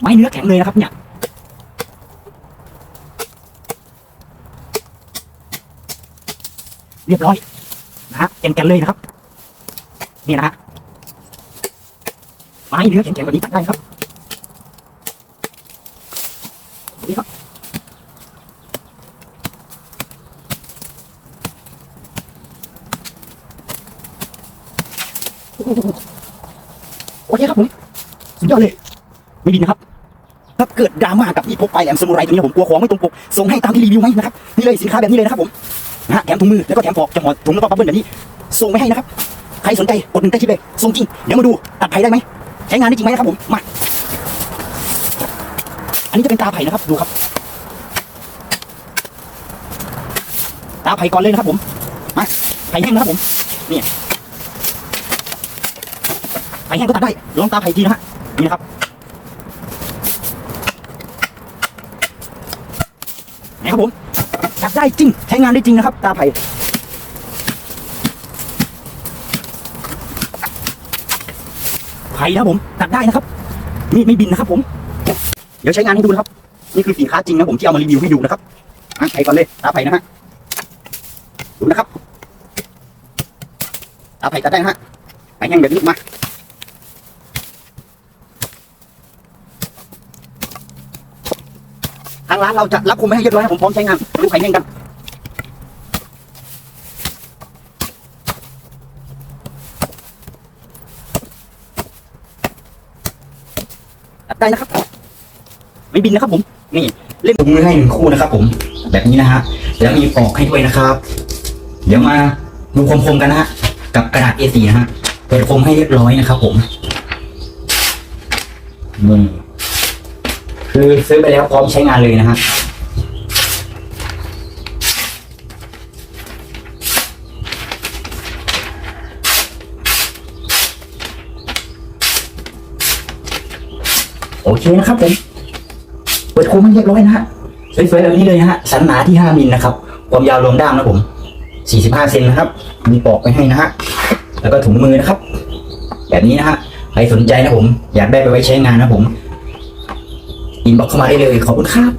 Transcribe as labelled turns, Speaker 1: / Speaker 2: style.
Speaker 1: ไม้เนื้อแข็งเลยนะครับ เนี่ยเรียบร้อยนะฮะแกนๆเลยนะครับ นี่นะฮะไม้เนื้อแข็งๆแบบนี้ตัดได้ครับนี่ครับโอเคครับผมสุดยอดเลย ไม่ดีนะครับถ้าเกิดดราม่ากับที่พกไปแหลมสมุไรตัวนี้ผมกลัวของไม่ตรงปกส่งให้ตามที่รีวิวให้นะครับนี่เลยสินค้าแบบนี้เลยนะครับผมนะฮะแถมถุงมือแล้วก็แถมปอกจะห่อถุงแล้วก็ปั๊บเบิ้ลแบบนี้ ส่งไปให้นะครับ ใครสนใจกดหนึ่งใต้คลิปเลยส่งจริงเดี๋ยวมาดูตัดไผ่ได้ไหมใช้งานได้จริงไหมนะครับผมมาอันนี้จะเป็นตาไผ่นะครับดูครับ ตาไผ่ก่อนเลยนะครับผมมาไผ่แห้งนะครับผมนี่ไผ่แห้งก็ตัดได้ลองตาไผ่ทีนะฮะนี่นะครับ นะครับผมตัดได้จริง ใช้งานได้จริงนะครับ ตาไผ่ไผ่นะครับผมตัดได้นะครับมีดไม่บินนะครับผม เดี๋ยวใช้งานให้ดูนะครับ นี่คือสินค้าจริงนะผมที่เอามารีวิวให้ดูนะครับอะไผ่ก่อนเลยตาไผ่นะฮะดูนะครับตาไผ่ตัดได้นะฮะไผ่แห้งแบบนี้มา ทางร้านเราจะรับคุมไม่ให้เรียบร้อยนะผมพร้อมใช้งานดูไข่แห้งกันได้นะครับ ไม่บินนะครับผม นี่เล่นถุงมือให้หนึ่งคู่นะครับ ผม แบบนี้นะฮะแล้วมีปลอกให้ด้วยนะครับ เดี๋ยวมาดูคมๆกันนะฮะกับกระดาษ A4 นะฮะเปิดคมให้เรียบร้อยนะครับ ผมนี่ คือซื้อไปแล้วพร้อมใช้งานเลยนะฮะโอเคนะครับผมเปิดโคมให้เรียบร้อยนะฮะสวยๆแบบนี้เลยนะฮะสันหนาที่ 5มิลนะครับ ความยาวรวมด้ามนะผม 45เซนนะครับ มีปลอกไปให้นะฮะแล้วก็ถุงมือนะครับ แบบนี้นะฮะใครสนใจนะผม อยากได้ไปไว้ใช้งานนะผม อินบ็อกเข้ามาได้เลยขอบคุณครับ